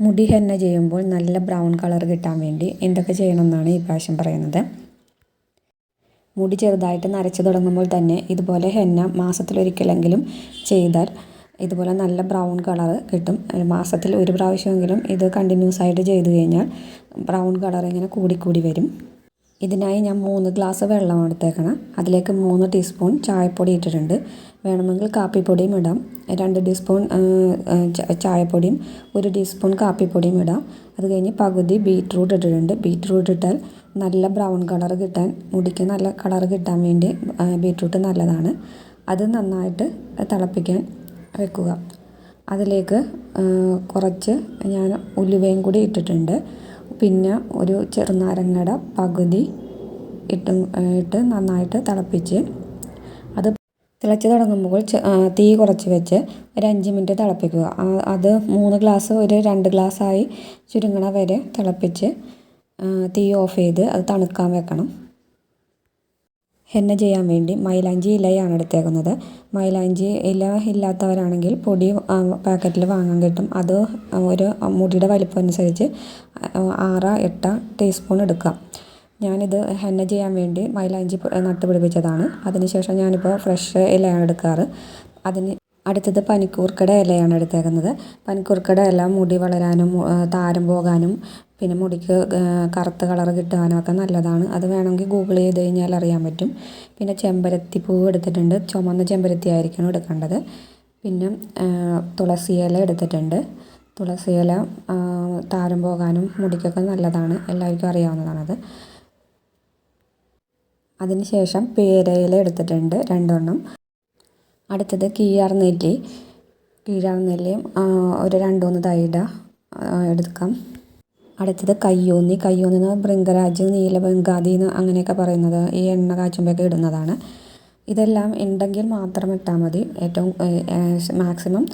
മുടി ഹെന്ന ചെയ്യുമ്പോൾ നല്ല ബ്രൗൺ കളർ കിട്ടാൻ വേണ്ടി എന്തൊക്കെ ചെയ്യണമെന്നാണ് ഈ പ്രാവശ്യം പറയുന്നത്. മുടി ചെറുതായിട്ട് നരച്ച് തുടങ്ങുമ്പോൾ തന്നെ ഇതുപോലെ ഹെന്ന മാസത്തിലൊരിക്കലെങ്കിലും ചെയ്താൽ ഇതുപോലെ നല്ല ബ്രൗൺ കളർ കിട്ടും. മാസത്തിൽ ഒരു പ്രാവശ്യമെങ്കിലും ഇത് കണ്ടിന്യൂസ് ആയിട്ട് ചെയ്തു കഴിഞ്ഞാൽ ബ്രൗൺ കളർ ഇങ്ങനെ കൂടിക്കൂടി വരും. ഇതിനായി ഞാൻ മൂന്ന് ഗ്ലാസ് വെള്ളം എടുത്തേക്കണം. അതിലേക്ക് മൂന്ന് ടീസ്പൂൺ ചായപ്പൊടി ഇട്ടിട്ടുണ്ട്. വേണമെങ്കിൽ കാപ്പിപ്പൊടിയും ഇടാം. രണ്ട് ടീസ്പൂൺ ചായപ്പൊടിയും ഒരു ടീസ്പൂൺ കാപ്പിപ്പൊടിയും ഇടാം. അത് കഴിഞ്ഞ് പകുതി ബീറ്റ്റൂട്ട് ഇട്ടിട്ടുണ്ട്. ബീറ്റ്റൂട്ട് ഇട്ടാൽ നല്ല ബ്രൗൺ കളർ കിട്ടാൻ മുടിക്ക് നല്ല കളർ കിട്ടാൻ വേണ്ടി ബീറ്റ്റൂട്ട് നല്ലതാണ്. അത് നന്നായിട്ട് തിളപ്പിക്കാൻ വെക്കുക. അതിലേക്ക് കുറച്ച് ഞാൻ ഉലുവയും കൂടി ഇട്ടിട്ടുണ്ട്. പിന്നെ ഒരു ചെറുനാരങ്ങയുടെ പകുതി ഇട്ട് ഇട്ട് നന്നായിട്ട് തിളപ്പിച്ച് അത് തിളച്ച് തുടങ്ങുമ്പോൾ തീ കുറച്ച് വെച്ച് ഒരു അഞ്ച് മിനിറ്റ് തിളപ്പിക്കുക. അത് മൂന്ന് ഗ്ലാസ് ഒരു രണ്ട് ഗ്ലാസ്സായി ചുരുങ്ങണ വരെ തിളപ്പിച്ച് തീ ഓഫ് ചെയ്ത് അത് തണുക്കാൻ വെക്കണം. ഹെന്ന ചെയ്യാൻ വേണ്ടി മൈലാഞ്ചി ഇലയാണ് എടുത്തേക്കുന്നത്. മൈലാഞ്ചി ഇല ഇല്ലാത്തവരാണെങ്കിൽ പൊടി പാക്കറ്റിൽ വാങ്ങാൻ കിട്ടും. അത് ഒരു മുടിയുടെ വലിപ്പം അനുസരിച്ച് ആറ് എട്ട് ടീസ്പൂൺ എടുക്കുക. ഞാനിത് ഹെന്ന ചെയ്യാൻ വേണ്ടി മൈലാഞ്ചി നട്ടു പിടിപ്പിച്ചതാണ് അതിനുശേഷം ഞാനിപ്പോൾ ഫ്രഷ് ഇലയാണ് എടുക്കാറ്. അതിന് അടുത്തത് പനിക്കൂർക്കയുടെ ഇലയാണ് എടുത്തേക്കുന്നത്. പനിക്കൂർക്കയുടെ ഇല മുടി വളരാനും താരം പോകാനും പിന്നെ മുടിക്ക് കറുത്ത കളർ കിട്ടാനും ഒക്കെ നല്ലതാണ്. അത് വേണമെങ്കിൽ ഗൂഗിൾ ചെയ്ത് കഴിഞ്ഞാൽ അറിയാൻ പറ്റും. പിന്നെ ചെമ്പരത്തി പൂവ് എടുത്തിട്ടുണ്ട്. ചുമന്ന ചെമ്പരത്തി ആയിരിക്കണം എടുക്കേണ്ടത്. പിന്നെ തുളസി ഇല എടുത്തിട്ടുണ്ട്. തുളസി ഇല താരം പോകാനും മുടിക്കൊക്കെ നല്ലതാണ്. എല്ലാവർക്കും അറിയാവുന്നതാണത്. അതിനുശേഷം പേരയില എടുത്തിട്ടുണ്ട് രണ്ടെണ്ണം. അടുത്തത് കീഴാർ നെല്ലി. കീഴാർ നെല്ലിയും ഒരു രണ്ട് മൂന്ന് തൈട എടുക്കാം. അടുത്തത് കയ്യോന്നി. കയ്യോന്നി എന്ന് ഭൃംഗരാജ് നീലബംഗാദി എന്ന് അങ്ങനെയൊക്കെ പറയുന്നത് ഈ എണ്ണ കാച്ചുമ്പോഴൊക്കെ ഇടുന്നതാണ്. ഇതെല്ലാം ഉണ്ടെങ്കിൽ മാത്രം ഇട്ടാൽ മതി. ഏറ്റവും മാക്സിമം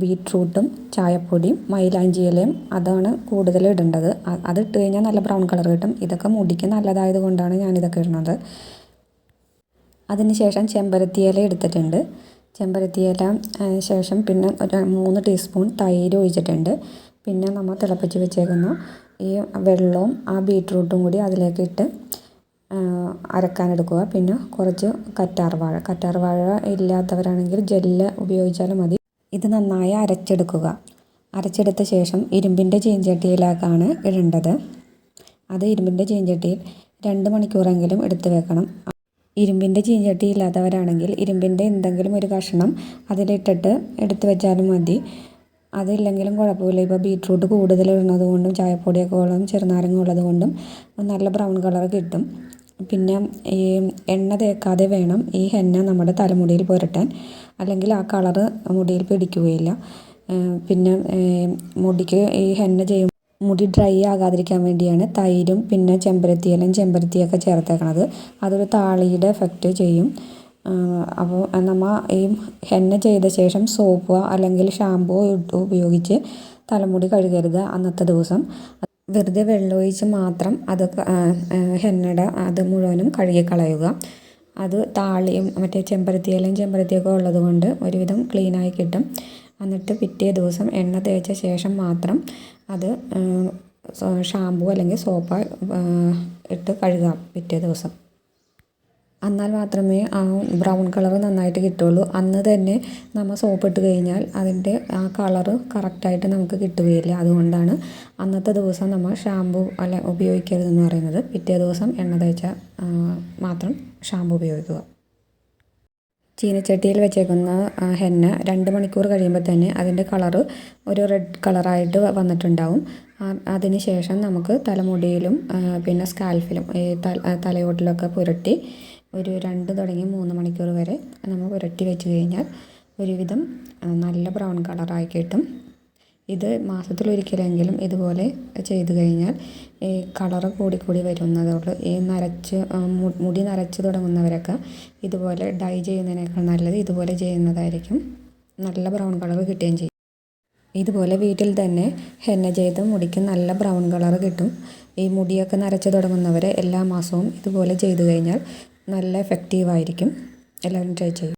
ബീറ്റ്റൂട്ടും ചായപ്പൊടിയും മൈലാഞ്ചി ഇലയും അതാണ് കൂടുതൽ ഇടേണ്ടത്. അത് ഇട്ട് കഴിഞ്ഞാൽ നല്ല ബ്രൗൺ കളർ കിട്ടും. ഇതൊക്കെ മുടിക്ക് നല്ലതായത് കൊണ്ടാണ് ഞാനിതൊക്കെ ഇടുന്നത്. അതിനുശേഷം ചെമ്പരത്തി ഇല എടുത്തിട്ടുണ്ട്. ചെമ്പരത്തി ഇല ശേഷം പിന്നെ ഒരു മൂന്ന് ടീസ്പൂൺ തൈര് ഒഴിച്ചിട്ടുണ്ട്. പിന്നെ നമ്മൾ തിളപ്പിച്ച് വെച്ചേക്കുന്ന ഈ വെള്ളവും ആ ബീറ്റ്റൂട്ടും കൂടി അതിലേക്ക് ഇട്ട് അരക്കാനെടുക്കുക പിന്നെ കുറച്ച് കറ്റാർ വാഴ. ഇല്ലാത്തവരാണെങ്കിൽ ജെല്ല് ഉപയോഗിച്ചാലും മതി. ഇത് നന്നായി അരച്ചെടുക്കുക. അരച്ചെടുത്ത ശേഷം ഇരുമ്പിന്റെ ചീഞ്ചട്ടിയിലേക്കാണ് ഇടേണ്ടത്. അത് ഇരുമ്പിന്റെ ചീഞ്ചട്ടിയിൽ രണ്ട് മണിക്കൂറെങ്കിലും എടുത്തു വെക്കണം. ഇരുമ്പിന്റെ ചീഞ്ചട്ടി ഇല്ലാത്തവരാണെങ്കിൽ ഇരുമ്പിന്റെ എന്തെങ്കിലും ഒരു കഷ്ണം അതിലിട്ടിട്ട് എടുത്തു വെച്ചാലും മതി. അതില്ലെങ്കിലും കുഴപ്പമില്ല. ഇപ്പോൾ ബീട്രൂട്ട് കൂടുതൽ കൊണ്ടും ചായപ്പൊടിയൊക്കെ ഉള്ളതും ചെറുനാരങ്ങ ഉള്ളത് കൊണ്ടും നല്ല ബ്രൗൺ കളർ കിട്ടും. പിന്നെ ഈ എണ്ണ തേക്കാതെ വേണം ഈ ഹെന്ന നമ്മുടെ തലമുടിയിൽ പുരട്ടാൻ. അല്ലെങ്കിൽ ആ കളറ് മുടിയിൽ പിടിക്കുകയില്ല. പിന്നെ മുടിക്ക് ഈ ഹെന്ന ചെയ്യും മുടി ഡ്രൈ ആകാതിരിക്കാൻ വേണ്ടിയാണ് തൈരും പിന്നെ ചെമ്പരത്തി ചെമ്പരത്തിയിലയും ചെമ്പരത്തിയൊക്കെ ചേർത്തേക്കണത്. അതൊരു താളിയുടെ എഫക്റ്റ് ചെയ്യും. അപ്പോൾ നമ്മൾ ഈ ഹെന്ന ചെയ്ത ശേഷം സോപ്പോ അല്ലെങ്കിൽ ഷാമ്പൂ ഉപയോഗിച്ച് തലമുടി കഴുകരുത് അന്നത്തെ ദിവസം. വെറുതെ വെള്ളമൊഴിച്ച് മാത്രം അതൊക്കെ ഹെന്നട അത് മുഴുവനും കഴുകിക്കളയുക അത് താളിയും മറ്റേ ചെമ്പരത്തി ഇലയും ചെമ്പരത്തിയൊക്കെ ഉള്ളത് കൊണ്ട് ഒരുവിധം ക്ലീനായി കിട്ടും. എന്നിട്ട് പിറ്റേ ദിവസം എണ്ണ തേച്ച ശേഷം മാത്രം അത് ഷാമ്പൂ അല്ലെങ്കിൽ സോപ്പ് ഇട്ട് കഴുകാം പിറ്റേ ദിവസം. എന്നാൽ മാത്രമേ ആ ബ്രൗൺ കളർ നന്നായിട്ട് കിട്ടുള്ളൂ അന്ന് തന്നെ നമ്മൾ സോപ്പ് ഇട്ട് കഴിഞ്ഞാൽ അതിന്റെ ആ കളറ് കറക്റ്റായിട്ട് നമുക്ക് കിട്ടുകയില്ല. അതുകൊണ്ടാണ് അന്നത്തെ ദിവസം നമ്മൾ ഷാമ്പു അല്ല ഉപയോഗിക്കരുതെന്ന് പറയുന്നത്. പിറ്റേ ദിവസം എണ്ണ തേച്ച മാത്രം ഷാമ്പു ഉപയോഗിക്കുക. ചീനച്ചട്ടിയിൽ വെച്ചേക്കുന്ന ഹെന്ന രണ്ട് മണിക്കൂർ കഴിയുമ്പോൾ തന്നെ അതിന്റെ കളറ് ഒരു റെഡ് കളറായിട്ട് വന്നിട്ടുണ്ടാവും. അതിന് ശേഷം നമുക്ക് തലമുടിയിലും പിന്നെ സ്കാൽഫിലും ഈ തലയോട്ടിലൊക്കെ പുരട്ടി ഒരു രണ്ട് തുടങ്ങി മൂന്ന് മണിക്കൂർ വരെ നമ്മൾ പുരട്ടി വെച്ച് കഴിഞ്ഞാൽ ഒരുവിധം നല്ല ബ്രൗൺ കളറായി കിട്ടും. ഇത് മാസത്തിലൊരിക്കലെങ്കിലും ഇതുപോലെ ചെയ്ത് കഴിഞ്ഞാൽ ഈ കളറ് കൂടിക്കൂടി വരുന്നതോട് ഈ നരച്ച് മുടി നരച്ച് തുടങ്ങുന്നവരൊക്കെ ഇതുപോലെ ഡൈ ചെയ്യുന്നതിനേക്കാൾ നല്ലത് ഇതുപോലെ ചെയ്യുന്നതായിരിക്കും. നല്ല ബ്രൗൺ കളർ കിട്ടുകയും ചെയ്യും. ഇതുപോലെ വീട്ടിൽ തന്നെ ഹെന്ന ചെയ്ത് മുടിക്ക് നല്ല ബ്രൗൺ കളർ കിട്ടും. ഈ മുടിയൊക്കെ നരച്ച് തുടങ്ങുന്നവരെ എല്ലാ മാസവും ഇതുപോലെ ചെയ്തു കഴിഞ്ഞാൽ നല്ല എഫക്റ്റീവായിരിക്കും എല്ലാവരും ട്രൈ ചെയ്യും